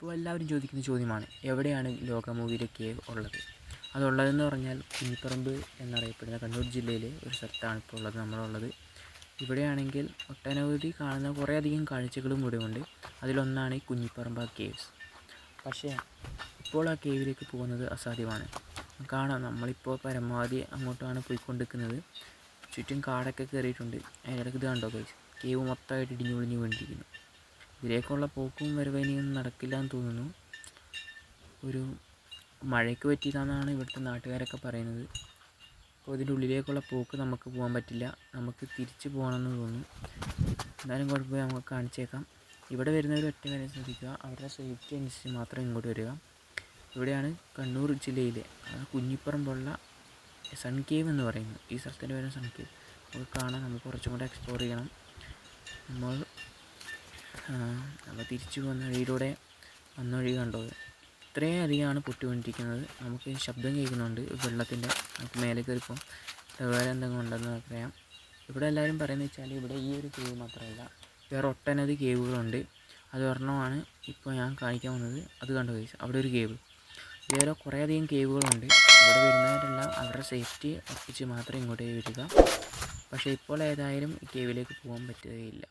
ഇപ്പോൾ എല്ലാവരും ചോദിക്കുന്ന ചോദ്യമാണ് എവിടെയാണ് ലോക മൂവിയിലെ കേവ് ഉള്ളത്? അതുള്ളതെന്ന് പറഞ്ഞാൽ കുഞ്ഞിപ്പറമ്പ് എന്നറിയപ്പെടുന്ന കണ്ണൂർ ജില്ലയിലെ ഒരു സ്ഥലത്താണ് ഇപ്പോൾ ഉള്ളത് നമ്മളുള്ളത്. ഇവിടെയാണെങ്കിൽ ഒട്ടനവധി കാണുന്ന കുറേയധികം കാഴ്ചകളും ഇവിടെ ഉണ്ട് അതിലൊന്നാണ് ഈ കുഞ്ഞിപ്പറമ്പ കേവ്സ് പക്ഷേ ഇപ്പോൾ ആ കേവിലേക്ക് പോകുന്നത് അസാധ്യമാണ്. കാണാം നമ്മളിപ്പോൾ പരമാവധി അങ്ങോട്ടാണ് പോയിക്കൊണ്ടിരിക്കുന്നത്. ചുറ്റും കാടൊക്കെ കയറിയിട്ടുണ്ട്. അതിനിടയ്ക്ക് ഇത് കണ്ടോ കേസ് കേവ് മൊത്തമായിട്ട് ഇടിഞ്ഞു പൊളിഞ്ഞു വീണ്ടിരിക്കുന്നു ഇതിലേക്കുള്ള പോക്കും വരവേനിയും നടക്കില്ല എന്ന് തോന്നുന്നു. ഒരു മഴയ്ക്ക് പറ്റിയതാണെന്നാണ് ഇവിടുത്തെ നാട്ടുകാരൊക്കെ പറയുന്നത്. അപ്പോൾ ഇതിന്റെ ഉള്ളിലേക്കുള്ള പോക്ക് നമുക്ക് പോകാൻ പറ്റില്ല. നമുക്ക് തിരിച്ച് പോകണമെന്ന് തോന്നുന്നു. എന്നാലും കുഴപ്പമില്ല നമുക്ക് കാണിച്ചേക്കാം. ഇവിടെ വരുന്നവർ ഒറ്റ കാര്യം ശ്രദ്ധിക്കുക. അവരുടെ സേഫ്റ്റി അനുസരിച്ച് മാത്രം ഇങ്ങോട്ട് വരിക. ഇവിടെയാണ് കണ്ണൂർ ജില്ലയിലെ കുഞ്ഞിപ്പുറം പോലുള്ള സൺ കേവ് എന്ന് പറയുന്നു ഈ സ്ഥലത്തിന്റെ പേര് സൺ കേവ്. നമുക്ക് കാണാം നമുക്ക് കുറച്ചും കൂടെ എക്സ്പ്ലോർ ചെയ്യണം. നമ്മൾ നമ്മൾ തിരിച്ചു വന്ന വഴിയിലൂടെ വന്ന വഴി കണ്ടോ? ഇത്രയും അധികമാണ് പൊട്ടിക്കൊണ്ടിരിക്കുന്നത്. നമുക്ക് ശബ്ദം കേൾക്കുന്നുണ്ട് വെള്ളത്തിന്റെ നമുക്ക് മേലെ കയറിപ്പോൾ വേറെ എന്തെങ്കിലും ഉണ്ടെന്ന് അറിയാം ഇവിടെ എല്ലാവരും പറയുന്നത് വെച്ചാൽ ഇവിടെ ഈ ഒരു കേവ് മാത്രമല്ല. വേറെ ഒട്ടനവധി കേവുകളുണ്ട് അത് ഒരെണ്ണമാണ് ഇപ്പോൾ ഞാൻ കാണിക്കാൻ വന്നത് അത് കണ്ടു കഴിച്ചു അവിടെ ഒരു കേവ് വേറെ കുറേയധികം കേവുകളുണ്ട് ഇവിടെ വരുന്നവരെല്ലാം അവരുടെ സേഫ്റ്റി ഒപ്പിച്ച് മാത്രം ഇങ്ങോട്ട് വരിക. പക്ഷേ ഇപ്പോൾ ഏതായാലും കേവിലേക്ക് പോകാൻ പറ്റുകയില്ല.